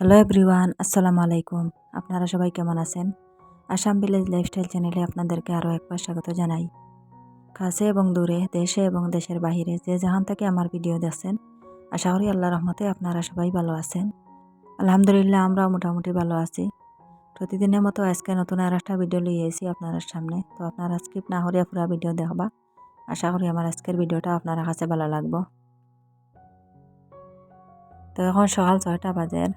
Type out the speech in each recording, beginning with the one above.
Hello everyone আসসালামু আলাইকুম আপনারা সবাই কেমন আছেন? আসাম ভিলেজ লাইফস্টাইল চ্যানেলে আপনাদেরকে আরও একবার স্বাগত জানাই। কাছে এবং দূরে, দেশে এবং দেশের বাহিরে যে জাহান থেকে আমার ভিডিও দেখছেন, আশা করি আল্লাহ রহমতে আপনারা সবাই ভালো আছেন। আলহামদুলিল্লাহ, আমরাও মোটামুটি ভালো আছি। প্রতিদিনের মতো আজকে নতুন আর একটা ভিডিও লিয়ে এসেছি আপনার সামনে। তো আপনারা স্কিপ না করিয়া পুরা ভিডিও দেখবা। আশা করি আমার আজকের ভিডিওটা আপনারা কাছে ভালো লাগবো। তো এখন সকাল ছয়টা বাজের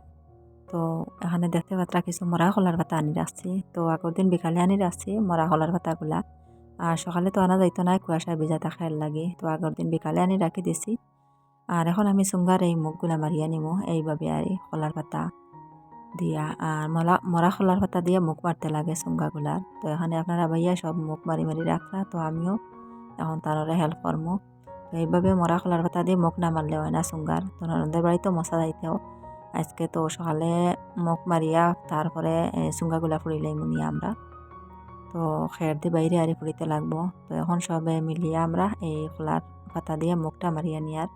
তো এখানে দেখতে পাত্রা কিছু মরা কলার পাতা আনি রাখছি তো আগর দিন বিকালে আনি রাখছি মরা কলার পাতাগুলা আর সকালে তো আনা যাইতো না, কুয়াশায় ভিজা থাকার লাগে। তো আগর দিন বিকালে আনি রাখি দিছি। আর এখন আমি সুঙ্গার এই মুখগুলা মারিয়া নিমো, এইভাবে আর কলার পাতা দিয়া। আর মলা, মরা খোলার পাতা দিয়ে মুখ মারতে লাগে সুঙ্গাগুলার তো এখানে আপনারা ভাইয়া সব মুখ মারি মারি রাখলা, তো আমিও এখন তাররে হেল্প করমো। তো এইভাবে মরা খোলার পাতা দিয়ে মুখ না মারলে হয় না সুঙ্গার। তো ননদের বাড়িতে মশা যাইতেও। আজকে তো সকালে মুখ মারিয়া, তারপরে চুঙ্গাগুলা ফুড়িলাই মুনি আমরা। তো খের দিয়ে বাইরে আরি ফুড়িতে লাগবো। তো এখন সবে মিলিয়ে আমরা এই খোলার পাতা দিয়ে মুখটা মারিয়া নিয়ার।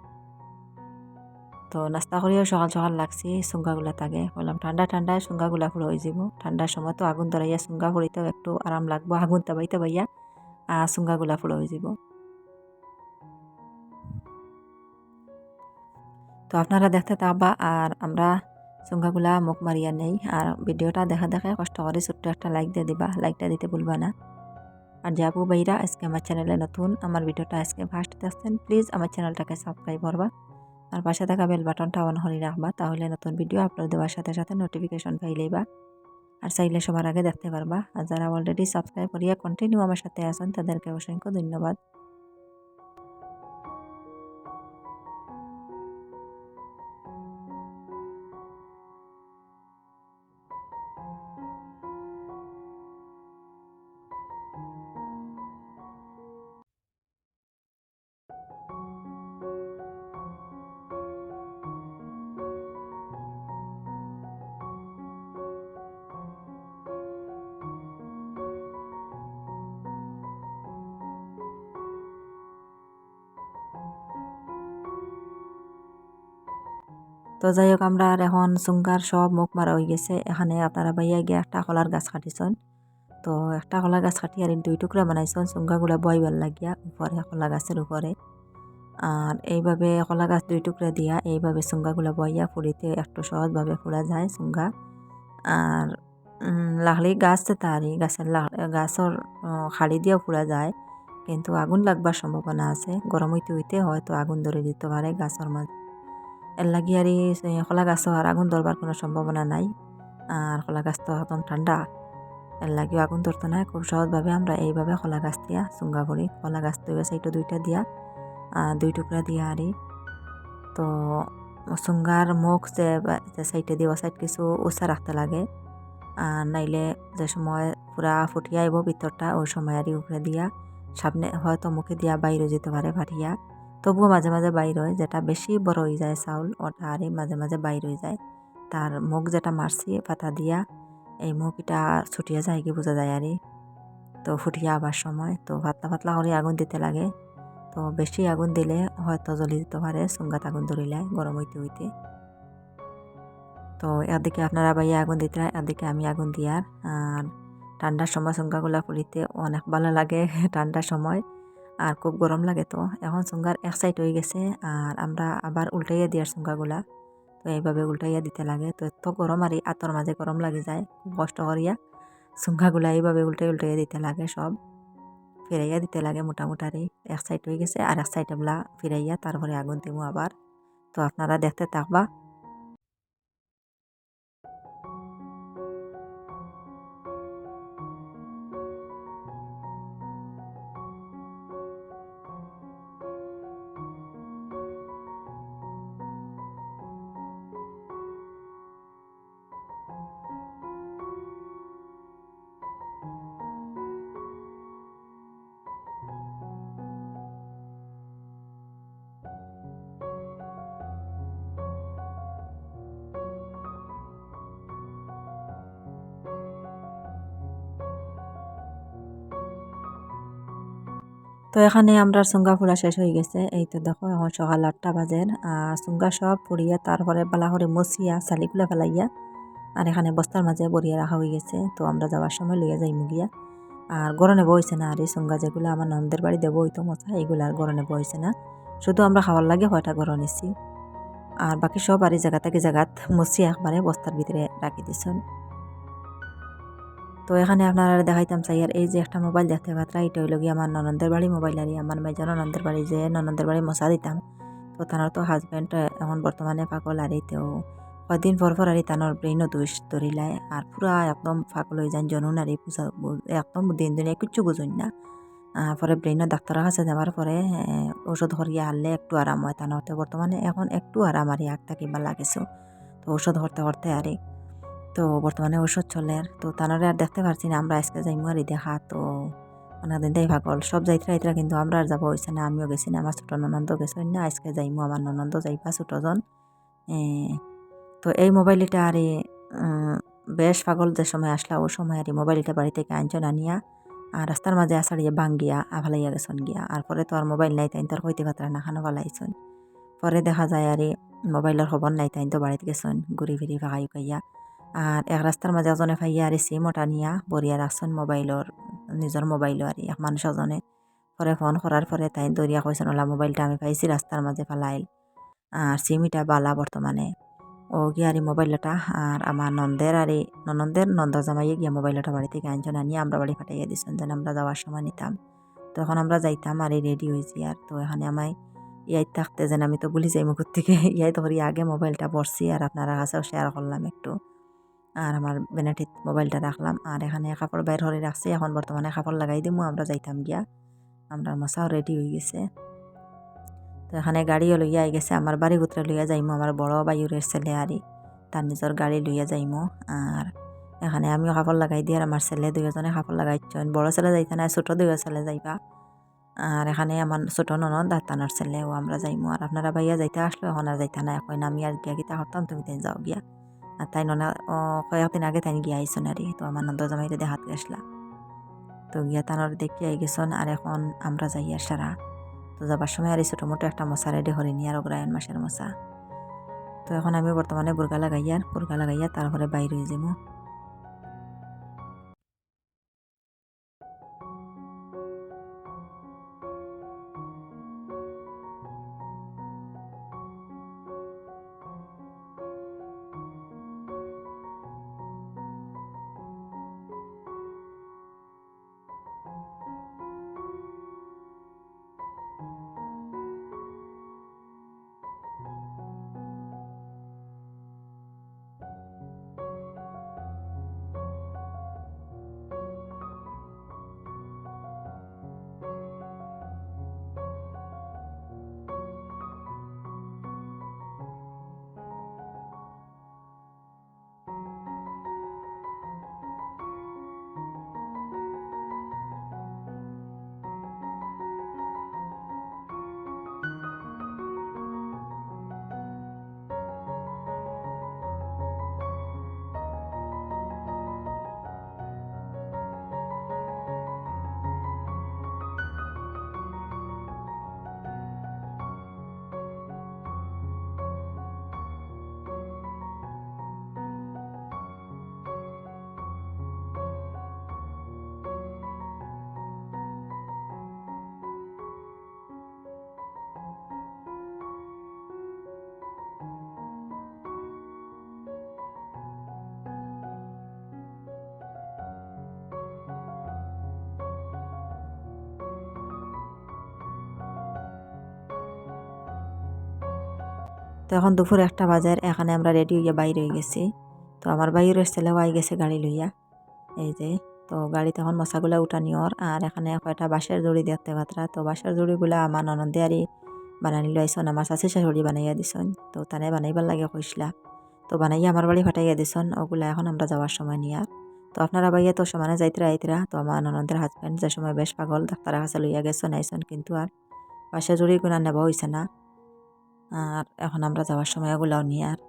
তো নাস্তা করিও সকাল সকাল লাগছি চুঙ্গাগুলা থাকে বললাম, ঠান্ডা ঠান্ডায় চুঙ্গাগুলা ফুড়ো হয়ে যাব ঠান্ডার সময় তো আগুন ধরাইয়া চুঙ্গা ফুড়িতেও একটু আরাম লাগবো, আগুন তাবাইতে বাইয়া চুঙ্গাগুলা ফুড়ো হয়ে যাব তো আপনারা দেখতে থাকবা আর আমরা চুঙ্গাগুলা মুখ মারিয়া নেই। আর ভিডিওটা দেখা দেখে কষ্ট করে ছোট্ট একটা লাইক দিয়ে দিবা। লাইকটা দিতে ভুলবা না। আর যাব বাইরা আজকে আমার চ্যানেলে নতুন। আমার ভিডিওটা আজকে ফার্স্ট দেখছেন প্লিজ আমার চ্যানেলটাকে সাবস্ক্রাইব করবা। আর পাশে থাকা বেল বাটনটা অন করে রাখবা। তাহলে নতুন ভিডিও আপলোড দেওয়ার সাথে সাথে নোটিফিকেশন পাইলেইবা আর চাইলে সবার আগে দেখতে পারবা। আর যারা অলরেডি সাবস্ক্রাইব করিয়া কন্টিনিউ আমার সাথে আছেন, তাদেরকে অসংখ্য ধন্যবাদ। তো যাই হোক আমরা আর এখন চুঙ্গার সব মুখ মারা হয়ে গেছে। এখানে আপনারা বাইয়া গিয়ে একটা কলার গাছ কাটিছেন। তো একটা কলা গাছ কাটি আর দুই টুকরা বানাইছেন। চুঙ্গাগুলা বইবার লাগিয়া উপরে কলা গাছের উপরে। আর এইভাবে কলা গাছ দুই টুকরা দিয়া এইভাবে চুঙ্গাগুলা বইয়া ফুড়িতে একটু সহজভাবে ফুড়া যায় চুঙ্গা আর লাহলি গাছ তারি গাছের গাছর খাড়ি দিয়েও ফুড়া যায়। কিন্তু আগুন লাগবার সম্ভাবনা আছে। গরম হইতে হইতে হয়তো আগুন ধরে দিতে পারে গাছের মাঝে এর লাগি আর কলা গাছ আর আগুন ধরবার কোনো সম্ভাবনা নাই। আর কলা গাছ তো একদম ঠান্ডা। এর লাগিও আগুন ধরতো না। খুব সহজভাবে আমরা এইভাবে কলা গাছ দিয়া চুঙ্গা করি কলা গাছ তো সাইডে দুইটা দিয়া দুই টুকরা দিয়া আরি। তো চুঙ্গার মুখ যে সাইডে দিয়ে সাইড কিছু উঁচা রাখতে লাগে। আর নাইলে যে সময় পুরা ফুটিয়া আইব ভিতরটা, ওই সময় আর উপরে দিয়া, সামনে হয়তো মুখে দিয়া বাইরে যেতে পারে ফাটিয়া তবুও মাঝে মাঝে বাইর হয়, যেটা বেশি বড় হয়ে যায় চাউল, ওটা আর মাঝে মাঝে বাইর হয়ে যায়। তার মুখ যেটা মারছি, পাতা দিয়া, এই মুখ এটা ছুটিয়া যায় কি বোঝা যায় আর তো ফুটিয়া আবার সময়, তো পাতলা পাতলা করে আগুন দিতে লাগে। তো বেশি আগুন দিলে হয়তো জ্বলি দিতে পারে চুঙ্গাত আগুন ধরিলে গরম হইতে হইতে। তো এদিকে আপনারা বাইয়া আগুন দিতে এদিকে আমি আগুন দিয়ার। আর ঠান্ডার সময় চুঙ্গাগুলা ফুলিতে অনেক ভালো লাগে, ঠান্ডার সময়। আর খুব গরম লাগে তো। এখন চুঙ্গার এক সাইড হয়ে গেছে আর আমরা আবার উল্টাইয়া দিয়ার চুঙ্গাগুলা। তো এইভাবে উল্টাইয়া দিতে লাগে। তো এত গরম আর আতর মাঝে গরম লাগে যায়, খুব কষ্ট করিয়া চুঙ্গাগুলা এইভাবে উল্টাই উল্টাইয়া দিতে লাগে সব। ফিরাইয়া দিতে লাগে মোটামুটারি। এক সাইড হয়ে গেছে আর এক সাইড বলা ফিরাইয়া তারপরে আগুন দিব আবার। তো আপনারা দেখতে থাকবা তো এখানে আমরা সুঙ্গা ফুরা শেষ হয়ে গেছে। এই তো দেখো এখন সকাল আটটা বাজের আর সুঙ্গা সব পুড়িয়ে তারপরে বালা করে মসিয়া চালিগুলা ফেলাইয়া আর এখানে বস্তার মাঝে বরিয়ে রাখা হয়ে গেছে। তো আমরা যাওয়ার সময় লইয়া যাই মুগিয়া আর গরনে বইছে না আর এই সুঙ্গা, যেগুলো আমার নন্দের বাড়ি দেবো হইতো মশা এইগুলো আর গরনে বইছে না। শুধু আমরা খাওয়ার লাগে কয়টা গরম নিছি। আর বাকি সব আর এই জায়গা থেকে জায়গাত মসি একবারে বস্তার ভিতরে রাখি দিছেন। তো এখানে আপনারা দেখাইতাম চাই আর এই যে একটা মোবাইল দেখতে পাত্রা, এটা হইল গিয়ে আমার ননন্দের বাড়ি মোবাইল আর আমার মেজর ননন্দের বাড়ি যে ননন্দের বাড়ি মশা দিতাম। তো তার তো হাজব্যান্ড এখন বর্তমানে পাগল আর তো কদিন পর পর আর তানোর ব্রেইনও দোষ ধরিলায় আর পুরা একদম পাগল হয়ে যান জনুন আর এই পূজা একদম দিন দিনে কিচ্ছু বুঝুন না। পরে ব্রেইনের ডাক্তারের কাছে যাওয়ার পরে ওষুধ করিয়া আনলে একটু আরাম হয় তানোর তো বর্তমানে এখন একটু আরাম আর আগ থাকিবার লাগেছো। তো ওষুধ করতে করতে আরে তো বর্তমানে ওষুধ চলে। তো তানারে আর দেখতে পারছি না, আমরা আজকে যাইমু আর দেখা তো অনেকদিন দেই ভাগল সব যাইতে রাইতরা কিন্তু আমরা আর যাব হয়েছে না, আমিও গেছি না, আমার ছোটো ননন্দ গেছে না আজকে যাইমু, আমার ননন্দ যাইবা ছোটোজন তো এই মোবাইলটা আর বেশ পাগল যে সময় আসলা, ও সময় আর মোবাইলটা বাড়ি থেকে আনজন আনিয়া, আর রাস্তার মাঝে আসাড়িয়ে বাঙ্গিয়া আভালাইয়া গেছন গিয়া। আর পরে তো আর মোবাইল নাই, তাই তোর কইতে পাত্রা না, খানো পালাইছন পরে দেখা যায় আর, মোবাইলের খবর নাই, তাই তো বাড়িতে গেছন, ঘুরি ফিরি ভাগাই উকাইয়া আর এক রাস্তার মাঝে এজনে ফাইয়া আর সিম ওটা নিয়া বরিয়া রাখছেন মোবাইলর নিজের মোবাইল আর এক মানুষ এজনে পরে ফোন করার পরে তাই দরিয়া কইছেন, ওলা মোবাইলটা আমি পাইছি রাস্তার মাঝে ফালাইল। আর সিমিটা বালা বর্তমানে। ও গিয়ারি মোবাইলটা আর আমার নন্দের আর ননন্দের নন্দ জামাইয়ে গিয়া মোবাইলটা বাড়ি থেকে আনজন আনিয়ে আমরা বাড়ি ফাটাইয়া দিচ্ছেন যেন আমরা যাওয়ার সময় নিতাম। তো এখন আমরা যাইতাম আর রেডি হয়েছি আর তো এখানে আমায় ইয়াই থাকতে যেন আমি তো বলি যাই মুখের থেকে ইয়াই তো আগে মোবাইলটা পড়ছি আর আপনারা কাছেও শেয়ার করলাম একটু। আর আমার বেনাটিত মোবাইলটা রাখলাম। আর এখানে কাপড় বাইর হরে রাখছি। এখন বর্তমানে কাপড় লাগাই দিমু, আমরা যাইতাম গিয়া। আমরা মশাও রেডি হয়ে গেছে। তো এখানে গাড়িও লইয়া আই গেছে। আমার বাড়ি গুতরে লইয়া যাইমু, আমার বড় বাইরের ছেলে আরই তার নিজের গাড়ি লইয়া যাইমু। আর এখানে আমিও কাপড় লাগাই দিই, আর আমার ছেলে দুইজনে কাপড় লাগাইছেন বড় ছেলে যাইতে না ছোটো দুই ছেলে যাইবা। আর এখানে আমার ছোটো ননদ আর তানার ছেলেও আমরা যাইমু। আর আপনারা ভাইয়া যাইতে আসলো, এখন আর যাইতে না এখন আমি আর গিয়া গিতা করতাম, তুমি তাই যাও গিয়া। আর তাই ননা কয়েকদিন আগে তাই গিয়া আইসন আর তো আমার নন্দ জামাইরে দেখাত গেছলা তো গিয়া তানোর দেখি আই গেছন আর এখন আমরা যাই আর সারা তো যাবার সময় আর ছোটো মোটো একটা মশা রেডি হরি নিয়ে আর অগ্রায়ণ মাসের মশা তো এখন আমি বর্তমানে বুর্গা লাগাইয়ার বুর্গা লাগাইয়া তারপরে বাইর যাব তো এখন দুপুর একটা বাজার, এখানে আমরা রেডি হইয়া বাইরে হয়ে গেছি। তো আমার বাইরের ছেলেও আই গেছে গাড়ি লইয়া। এই যে, তো গাড়িতে এখন মশাগুলা উঠানি ওর আর এখানে কয়টা বাঁশের জড়ি দেখতে পাত্রা। তো বাঁশের জড়িগুলা আমার ননদে আরই বানানি লাইছন, আমার শাশি শাশুড়ি বানাইয়া দিছন। তো তানে বানাইবার লাগে কইসলা। তো বানাইয়া আমার বাড়ি ফাটাইয়া দিছন, ওগুলা এখন আমরা যাওয়ার সময় নিয়ে। তো আপনারা বাইয়া তো সমানে যাইতরা আইতরা, তো আমার ননদের হাজব্যান্ড যে সময় বেশ পাগল, ডাক্তারের কাছে লইয়া গেছেন আইসন কিন্তু আর বাঁশের জড়ি গুণা নেওয়া হয়েছে না। আর এখন আমরা যাওয়ার সময় ওগুলাও নিয়ে আর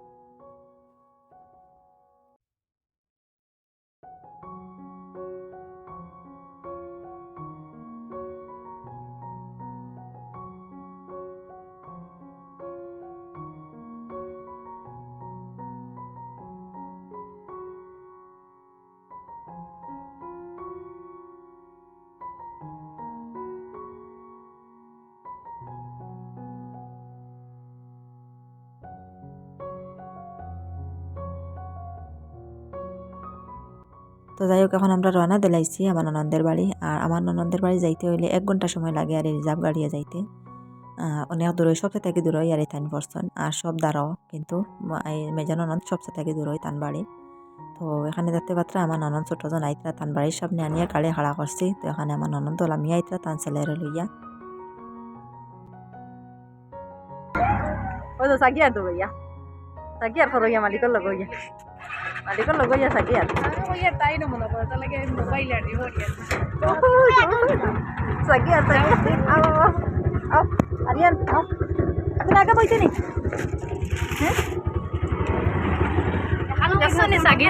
তো যাই হোক, এখন আমরা রওনা দিলাইছি আমার ননন্দের বাড়ি। আর আমার ননন্দের বাড়ি যাইতে হইলে এক ঘণ্টা সময় লাগে আর রিজার্ভ গাড়িয়ে যাইতে। অনেক দূর সবচেয়ে থেকে দূর হয় আর এই তান পড়ছেন আর সব দ্বারাও কিন্তু এই মেজা ননদ সবচেয়ে থেকে দূর তান বাড়ি। তো এখানে দেখতে পাত্রা আমার ননদ ছোটজন আইতরা তান বাড়ির সামনে আনিয়া গাড়ি হাড়া করছি। তো এখানে আমার ননদ লামিয়া আইতরা তান ছেলেরে লইয়া ওই তো সাকি আর তো ভাইয়া। সাকি আর ফরো মালিকর লগ মালিকর লগ গিয়া সাকি আর তাই না? মনে পড়ে তাহলে মোবাইল আর সাকি আর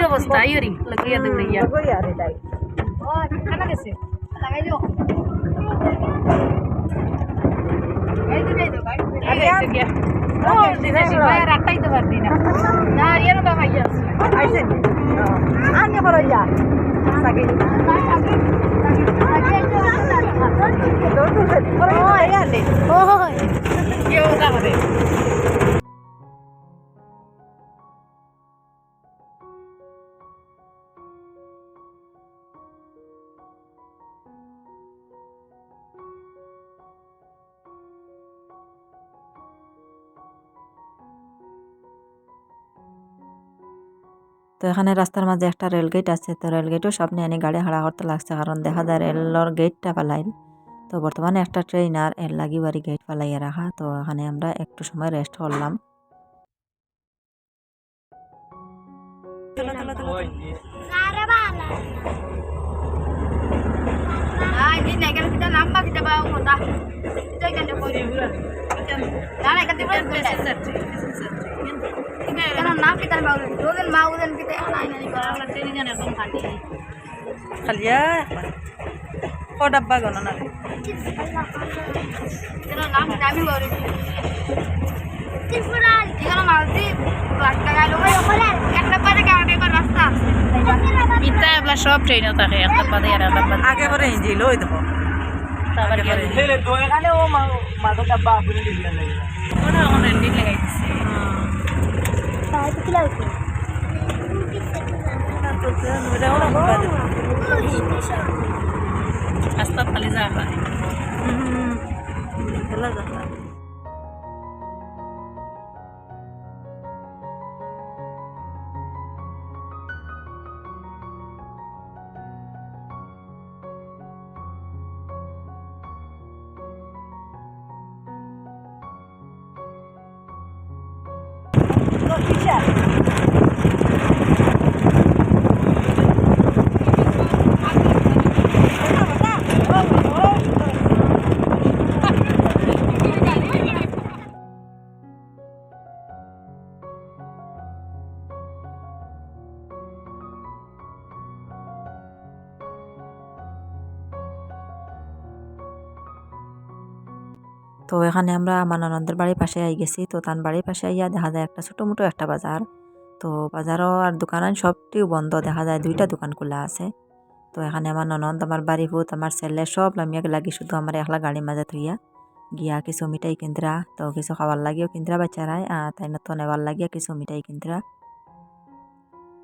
অবস্থা ইয়া আইছেন তো এখানে রাস্তার মাঝে একটা রেলগেট আছে। তো রেলগেটও সামনে এনে গাড়ি হাড়া করতে লাগছে কারণ দেখা যায় রেলর গেটটা পালাইল তো বর্তমানে একটা ট্রেন আর এর লাগি বাড়ি গেট পালাইয়া রাখা। তো এখানে আমরা একটু সময় রেস্ট করলাম। খালিয়া ক ডাব্বা গণনা সব ট্রেনও থাকে একটা পারে আর একটা পারে। আগে পরে ইঞ্জি লই দেবো? এখানে ও মাদক ডাব্বা আপনি দিলেন ওটা আমার এন্ডিং লাগাই দিছে। রাস্তা তো এখানে আমরা আমার ননদের বাড়ির পাশে আই গেছি। তো তার বাড়ির পাশে আইয়া দেখা যায় একটা ছোটো মোটো একটা বাজার। তো বাজারও আর দোকান সবটিও বন্ধ। দেখা যায় দুইটা দোকান খোলা আছে। তো এখানে আমার ননদ আমার বাড়ি ভূত, আমার ছেলে সব লামিয়া লাগি শুধু আমার একলা গাড়ির মাঝে থইয়া গিয়া কিছু মিঠাই কিনতরা তো কিছু খাবার লাগিও কিনতরা বাচ্চারাই তাই তো নেবার লাগিয়া কিছু মিঠাই কিনতরা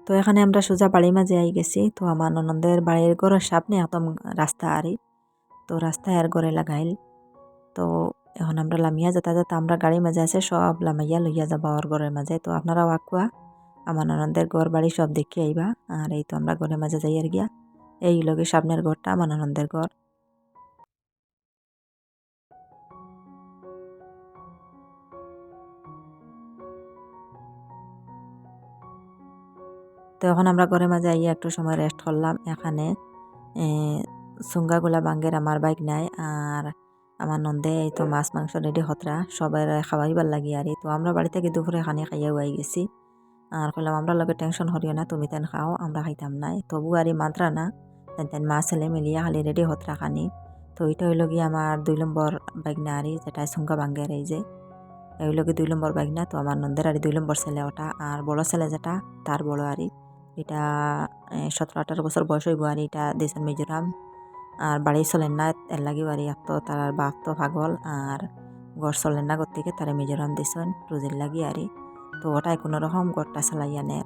তো এখানে আমরা সোজা বাড়ির মাঝে আই গেছি। তো আমার ননদের বাড়ির ঘরের সামনে একদম রাস্তা আরি তো রাস্তায় আর ঘরে লাগাইল। তো এখন আমরা লামিয়া যেতে আমরা গাড়ির মাঝে আছে, সব লামাইয়া লইয়া যাবা ওর ঘরের মাঝে। তো আপনারাও আকুয়া, আমার ননদের ঘর বাড়ি সব দেখি আইবা। আর এই তো আমরা ঘরের মাঝে যাই আর গিয়া, এই লগে সামনের ঘরটা আমার ননদের ঘর। তো এখন আমরা ঘরের মাঝে আইয়া একটু সময় রেস্ট করলাম। এখানে সুঙ্গাগুলা বাঙ্গের আমার বাইক নাই, আর আমার নন্দে, এই তো মাছ, মাংস রেডি হতরা। সবাই খাওয়াইবার লাগি আর তো। আমরা বাড়ি থেকে দুপুরে খানি খাইয়া উয়াই গেছি। আর কইলাম, আমরা লগে টেনশন হরিও না, তুমি তেন খাও, আমরা খাইতাম নাই তবু আর মাত্রা না। তেন তেন মা ছেলে মিলিয়া খালি রেডি হতরা খানি। তো এইটা হইল গিয়ে আমার দুই নম্বর বাইকনা আরি যেটা সুঙ্গা বাঙ্গের এই যে। এই হইল দুই নম্বর বাইকনা তো আমার নন্দের আরি দুই নম্বর ছেলে ওটা। আর বড় ছেলে যেটা, তার বড় আরি এটা সতেরো আঠারো বছর বয়স হইব আর এটা দিয়েছেন মিজোরাম। আর বাড়ি চলেন না, এর লাগি বাড়ি এত, তার বাপ তো পাগল, আর গড় চলেন না গতিকে তারে মিজোরাম দিছেন, রুজির লাগি আরি। তো ওটাই কোনো রকম গড়টা চালাই আনে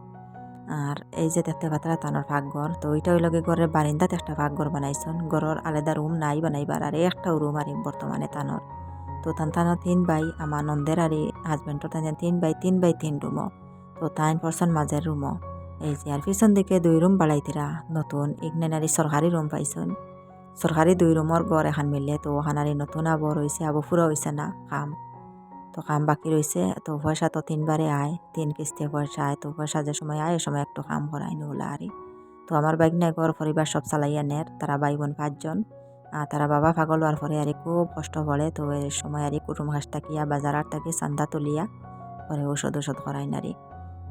আর এই যে দেখতে পাত্রা তানোর পাকঘর তো ওইটা ওই লগে ঘরের বারিন্দাতে একটা পাকঘর বানাইছন, ঘরের আলাদা রুম নাই বানাইবার, আর একটাও রুম আর বর্তমানে তানোর। তো তান তানো তিন ভাই, আমার নন্দের আর হাজবেন্ডর তান তিন ভাই, তিন বাই তিন রুমও তো তাইন পার্সন মাঝের রুমও এই যে আর পিছন দিকে দুই রুম বাড়াইতিরা, নতুন ইগনারি সরকারি রুম পাইছন। সরকারি দুই রুমর ঘর এখন মিলে, তো ওখানারি নতুন আবো রয়েছে আবো ফুরা হয়েছে না কাম। তো কাম বাকি রয়েছে তো পয়সা তো তিনবারে আয়, তিন কিস্তি পয়সা আয়, তো পয়সা যে সময় আয় এ সময় একটু কাম করাই নোলা আরই তো আমার বাইক নাই ঘর পরিবার সব চালাইয়া নের তারা ভাই বোন পাঁচজন আর তারা বাবা পাগল হওয়ার পরে আর খুব কষ্ট পড়ে তো এই সময় আর কুটুম হাঁস থাকিয়া বাজার থাকি চান্দা তুলিয়া পরে ঔষধ ওষুধ করাই নারী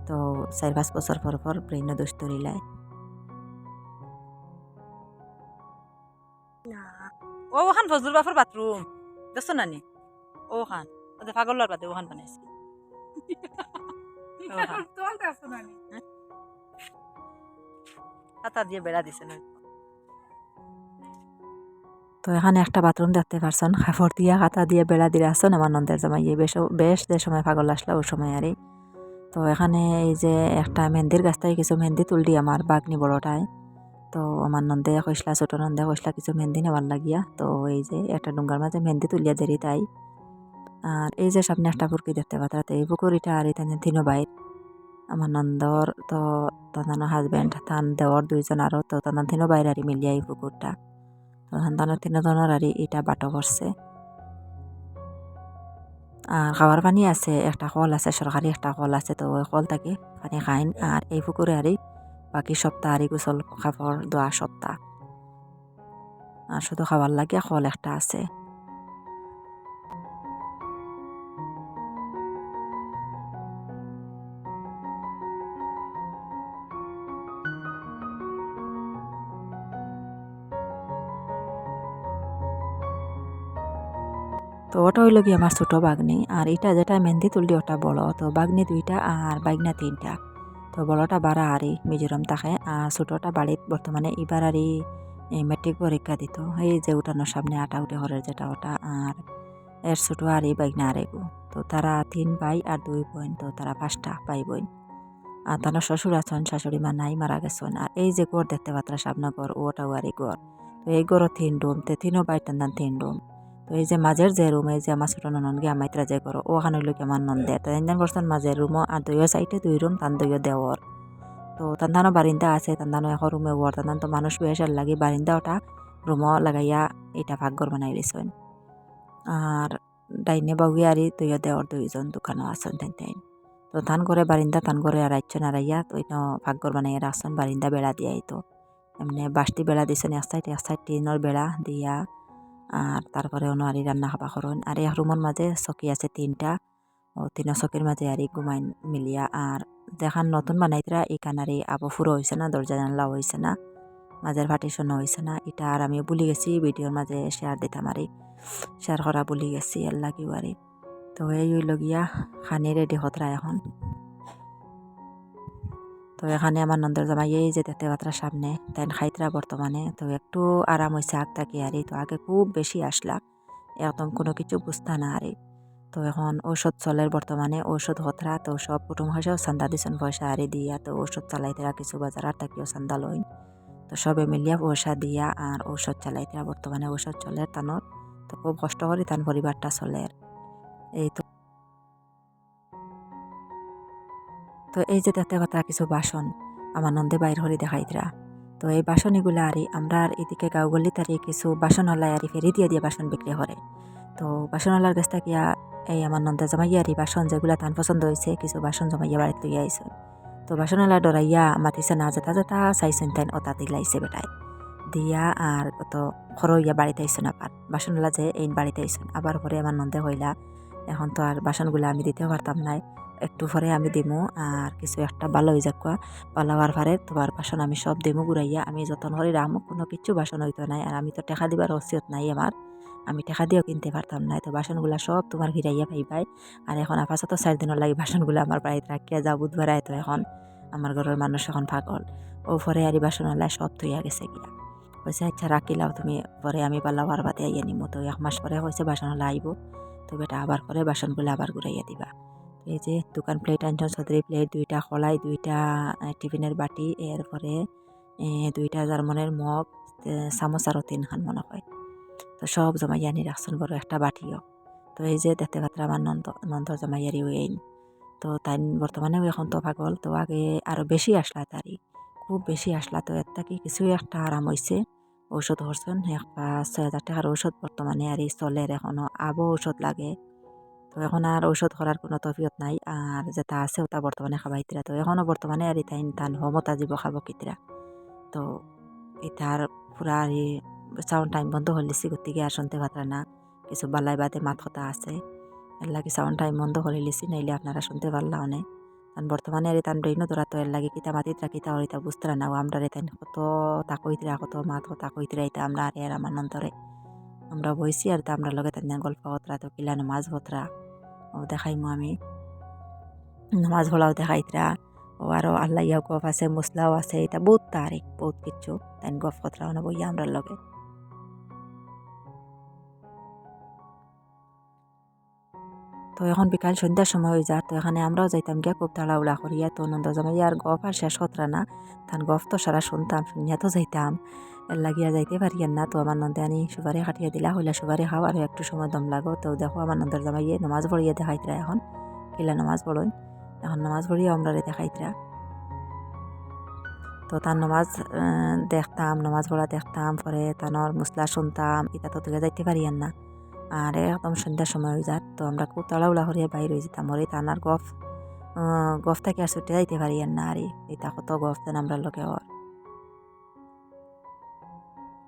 তো চার পাঁচ বছর পর পর ব্রেইন দোষ ধরিলায় ও ওখান ফজলুর বাফর বাথরুম। দেখছ নানি? ও ওখান ওদের পাগলার বাদে ওখান বানাইছি। হাতা দিয়ে বেড়া দিছে না তো এখানে একটা বাথরুম দেখতে পারছেন। কাপড় দিয়া হাতা দিয়ে বেড়া দিয়ে আসছেন আমার নন্দের জামাইয়ে বেশ বেশ যে সময় পাগল আসলো ওই সময় আরই। তো এখানে এই যে একটা মেহেন্দির গাছ থেকে কিছু মেহেন্দি তুললি আমার বাগনি বড়টায়। তো আমার নন্দে কইসলা, ছোট নন্দে কইসলা কিছু মেহেন্দি নেওয়ার লাগিয়া, তো এই যে একটা ডুঙ্গার মাঝে মেহেন্দি তুলিয়া দেরি তাই। আর এই যে সামনে একটা পুকুরি দেখতে পাত্রা তো এই পুকুরিটা আর এখানে তিনো বাইর। আমার নন্দর তো তার হাজব্যান্ড তান দেওয়ার দুইজন আরও তো তার তিনো বাইরে আর মিলিয়া এই পুকুরটা। তো সন্তানের তিনজনের আর এটা বাটো করছে। আর খাওয়ার পানি আছে, একটা কল আছে, সরকারি একটা কল আছে, তো ওই কল থাকে পানি খাইন। আর এই পুকুরে আরই বাকি সপ্তাহ আরই গোসল কাপড় দোয়া সপ্তাহ। আর শুধু খাবার লাগে কল একটা আছে। তো ওটা হইল কি আমার ছোটো বাগনি আর এটা যেটা মেহেন্দি তুললি ওটা বড় তো বাগনি দুইটা আর বাগনা তিনটা। তো বড়টা বারা আরই মিজোরাম থাকে আর ছোটোটা বাড়িত বর্তমানে এবার আরই মেট্রিক পরীক্ষা দিত এই যে উঠানোর সামনে আটা উঠে হরের যেটা ওটা আর এর ছোটো আর এই বাগনা আর এগু তো তারা তিন ভাই আর দুই বোন তো তারা পাঁচটা ভাই বোন আর তার শ্বশুর আছেন শাশুড়ি মা নাই মারা গেছেন আর এই যে গড় দেখতে পাত্রা সামনে গড় ওটাও আর এই গড় তো এই গড়ও তিন রুম তে তিনও বাই টান তিন রুম তো এই যে মাঝের যে রুম এই যে আমার ছোট গিয়ে আমাইতরা যে করো ওখানে হইল কি আমার নন্দে। তো তিনজন বসছেন মাঝের রুম আর দুইও সাইডে দুই রুম তান দুইও দেওয়ার তো তান্দানো বারিন্দা আছে তান্দানো এখন রুমে ওয়ার তান্দান তো মানুষ বেসার লাগে বারিন্দা ওটা রুমও লাগাইয়া এটা ভাগ ভাগ্যর বানাই লিছেন আর ডাইনে বাউই আরি দুইও দেওয়ার দুইজন দোকানও আছেন তাই তাই তো তান করে বারিন্দা তান করে আর আইছেন আর আইয়া। তো এটা ভাগ্যর বানাইয়া রাখছেন বারিন্দা বেড়া দিয়াই তো। এমনি বাসটি বেড়া দিছেন এক সাইড এক সাইড টিনের বেড়া দিয়া। আর তারপরে অন্য আরি রান্না খাবা করুন আর এই রুমের মাঝে চকি আছে তিনটা। ও তিন চকির মাঝে আরি ঘুমাই মিলিয়া। আর দেখান নতুন বানাইতরা, এই কানারি আবো ফুরো হয়েছে না, দরজা জানলা হয়েছে না, মাঝের পার্টিশন হয়েছে না। এটা আর আমি ভুলি গেছি, ভিডিওর মাঝে শেয়ার দিতাম আরি। শেয়ার করা ভুলি গেছি এর লাগিও আরি তো এই হইল গিয়া, খানি রেডি হতরা এখন। তো এখানে আমার নন্দর জামাই এই যে দেখতে পাত্রা সামনে তাই খাইতরা বর্তমানে। তো একটু আরাম হয়েছে আগ তাকি আরে, তো আগে খুব বেশি আসলা। একদম কোনো কিছু বুঝতা না আরে। তো এখন ঔষধ চলের বর্তমানে, ঔষধ হতরা, তো সব কুটুম হাসেও চান্দা দিছেন পয়সা আরে দিয়া, তো ঔষধ চালাইতেরা কিছু বাজার আর তাকিও চান্দা লইন। তো সবে মিলিয়া পয়সা দিয়া আর ঔষধ চালাইতেরা বর্তমানে ঔষধ চলের তানোর। তো খুব কষ্ট করি তান পরিবারটা চলের এই তো তো এই যে দেখতে পাতা কিছু বাসন, আমার নন্দে বাইর হরি দেখাইতরা তো এই বাসন এগুলো আরি আমরা আর এদিকে গাঁওগলি তারি কিছু বাসন বাসনওয়ালায় আরি ফেরি দিয়ে দিয়ে বাসন বিক্রি করে তো বাসনওয়ালার কাছ থেকে এই আমার নন্দে জমাইয়া আরি বাসন যেগুলা তান পছন্দ হয়েছে কিছু বাসন জমাইয়া বাড়িতে লইয়া আইসন তো বাসনওয়ালা ডরাইয়া মাতিছে না যেটা যেটা চাইছেন তাই ওটা দিলাইছে বেটায় দিয়া আর কত খরইয়া বাড়িতে আইসন আবার বাসনওয়ালা যে এই বাড়িতে আইসন আবার পরে আমার নন্দে হইলা এখন তো আর বাসনগুলো আমি দিতেও পারতাম নাই একটু পরে আমি দিমু, আর কিছু একটা ভালো হয়ে যাক ভালো হওয়ার পরে তোমার বাসন আমি সব দিমু ঘুরাইয়া। আমি যতন করে রামু, কোনো কিছু বাসন হইতো নাই। আর আমি তো টেকা দিবার অসিয়ত নাই আমার। আমি টেকা দিয়েও কিনতে পারতাম না। তো বাসনগুলো সব তোমার ঘিরাইয়া পাইবাই। আর এখন আপাতত চার দিনের লাগে বাসনগুলো আমার বাড়িতে রাখিয়া যাও, বুধবার তো এখন। আমার ঘরের মানুষ এখন পাগল। ও পরে আর বাসনওয়ালা সব থইয়া গেছে গিয়া। কইছে আচ্ছা রাখিলাও তুমি। পরে আমি পাল্লা হওয়ার বাদে আইয়া নিমো। তো এক মাস পরে হয়েছে বাসনওয়ালা আইব। তো বেটা আবার পরে বাসনগুলো আবার ঘুরাইয়া দিবা। এই যে দোকান প্লেট আনছন চৌধুরী প্লেট দুইটা খলাই দুইটা টিফিনের বাটি, এরপরে দুইটা জার্মানের মগ চামচ আরও তিনখান মনে হয়। তো সব জমাইয়ানি রাখছেন বড় একটা বাটিও। তো এই যে দেখতে পাত্র আমার নন্দ, নন্দর জামাইয়ারি ওইন তো তাই বর্তমানেও এখন তো পাগল, তো আগে আরও বেশি আসলা তারি খুব বেশি আসলা তো এর থাকি কিছু একটা আরাম হয়েছে ঔষধ করছেন এক পাঁচ ছয় হাজার টাকার ঔষধ বর্তমানে আর এই চলের এখনও আবও ঔষধ লাগে। তো এখন আর ঔষধ করার কোনো তফিয়ত নাই আর যেটা আছে ওটা বর্তমানে খাবাইতিরা তো এখনও বর্তমানে আর তাই তান হমতা জীব খাব কিতরা তো এটার পুরা আর সাউন্ড টাইম বন্ধ হলে গতিকে আর শুনতে পাত্রা না কিছু বালাই বাদে মাত কথা আছে। এর লাগে সাউন্ড টাইম বন্ধ করে লিছি নাইলে আপনারা শুনতে পারলা অনেক কারণ বর্তমানে আর তান ব্রেইনও ধরা তো এর লাগে কিতা মাতিতরা কিতা হরিতা বুঝতরা না আমরা রে তাই কত তাকইতরা কত মাত তাকইতরা এটা আমরা আর এর আমার নন্তরে আমরা বইছি আর তা আমরা লগে তাই গল্প হতরা তো কিলা নামাজ হতরা ও দেখাইমু আমি। নামাজ ভোলাও দেখাইতরা ও আরও আল্লাহ ইয়া গপ আছে মশলাও আছে, এটা বহুত তারিখ, বহুত কিচ্ছু তাই গপ কতরাও না আমরা লগে। তো এখন বিকাল সন্ধ্যার সময় হয়ে যায়। তো এখানে আমরাও যাইতাম গিয়া খুব তাড়াউড়া করিয়া। তো নন্দ জামাই আর গফ আর শেষ হতরা না। তান গফ তো সারা শুনতাম, শুনিয়া তো যাইতাম। এর লাগিয়া যাইতে পারিয়ান না। তো আমার নন্দে আনি সুপারি খাটিয়ে দিলা, হইলা সুপারি খাও আর একটু সময় দম লাগো। তো দেখো আমার নন্দর জামাইয়ে নামাজ পড়িয়া দেখাইতরা এখন। কিলা নামাজ পড়ইন। এখন নামাজ পড়িয়া আমরা দেখাইতরা। তো তার নামাজ দেখতাম, নামাজ পড়া দেখতাম, পরে তানোর মশলা শুনতাম। এটা তো থেকে যাইতে পারিয়ান না। আর, একদম সন্ধ্যার সময় হয়ে যাত তো আমরা খুব করিয়া বাইর হয়ে যেতাম, ওরে তানার গফ গফ থেকে আর ছুটে যাইতে পারি আর না আর এটা কত গফ দেন আমরা লোকে ওর।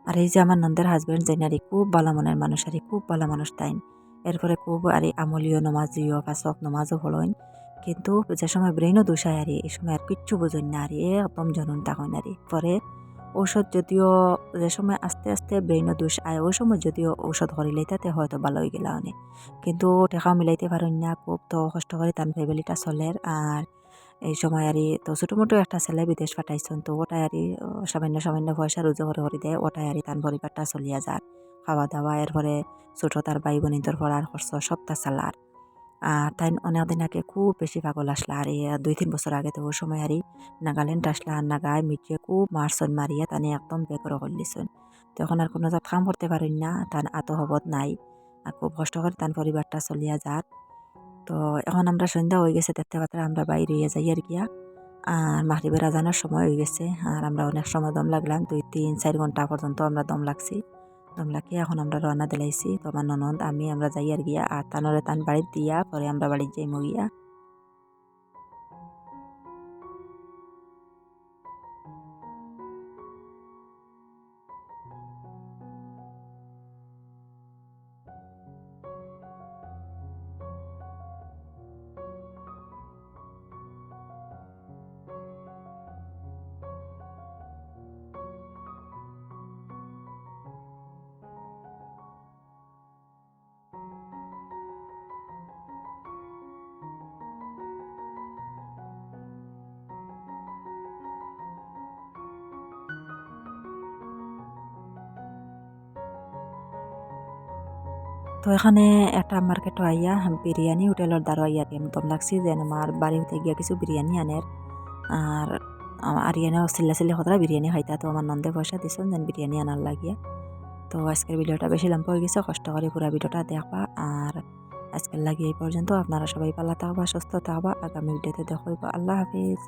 আর এই যে আমার নন্দের হাজবেন্ড জেনারি খুব ভালো মনের মানুষ, আর খুব ভালো মানুষ তাইন। এরপরে খুব, আর আমলীয় নমাজিও বা সব নমাজও হলইন, কিন্তু যে সময় ব্রেনও দোষায় আর, এই সময় আর কিচ্ছু বুঝুন না, আর, একদম জনুন তখন আর পরে ঔষধ যদিও যে সময় আস্তে আস্তে ব্রেনও দোষ আয় ওই সময় যদিও ঔষধ করিলে তাতে হয়তো ভালো হয়ে গেলা অনেক কিন্তু টেকাও মিলাইতে পারেন না, খুব তো কষ্ট করে তান ফ্যামিলিটা চলের আর এই সময় আর তো ছোটো মোটো একটা ছেলে বিদেশ পাঠাইছেন তো ওটাই আর সামান্য সামান্য পয়সা রুজু করে করে দেয়, ওটাই আর তান পরিবারটা চলিয়া যায় খাওয়া দাওয়া এরপরে ছোটো তার ভাই বোনিতর পড়ার খরচ সবটা চালার তাই অনেক দিন আগে খুব বেশি পাগল আসলা। আর দুই তিন বছর আগে তো ওই সময় আর নাগাল্যান্ড আসলা। আর নাগায় মিটিয়ে খুব মারছন মারিয়া তানে একদম বেগর করলিছন তখন আর কোনো জাত কাম করতে পারেন না। তান আত হবত নাই। আর খুব কষ্ট করে তান পরিবারটা চলিয়া যার তো এখন আমরা সন্ধ্যা হয়ে গেছে দেখতে পাত্রা আমরা বাইরে হয়ে যাই আর গিয়া আর মাহরিবের আজানোর সময় হয়ে গেছে। আর আমরা অনেক সময় দম লাগলাম। দুই, তিন, চার ঘণ্টা পর্যন্ত আমরা দম লাগছি। লাগিয়ে এখন আমরা রওনা দিলাইছি। তোমার ননদ, আমি, আমরা যাই আর গিয়া, আর তানরে তান বাড়ি দিয়া পরে আমরা বাড়ির যাই মগিয়া তো এখানে একটা মার্কেটও আইয়া বিরিয়ানি হোটেলের দ্বারা আইয়া আমি দম লাগছি, যেন আমার বাড়ি হতে গিয়া কিছু বিরিয়ানি আনের। আর আরিয়ানেও চিল্লা চিল্লি কথা বিরিয়ানি খাইতা, তো আমার নন্দে পয়সা দিছেন যেন বিরিয়ানি আনার লাগিয়া। তো আজকের ভিডিওটা বেশি লম্বা হয়ে গেছে, কষ্ট করে পুরো ভিডিওটা দেখবা। আর আজকের লাগে এই পর্যন্ত, আপনারা সবাই পালা থাকবা, সুস্থ থাকবা। আগামী ভিডিওতে দেখো আল্লাহ হাফিজ।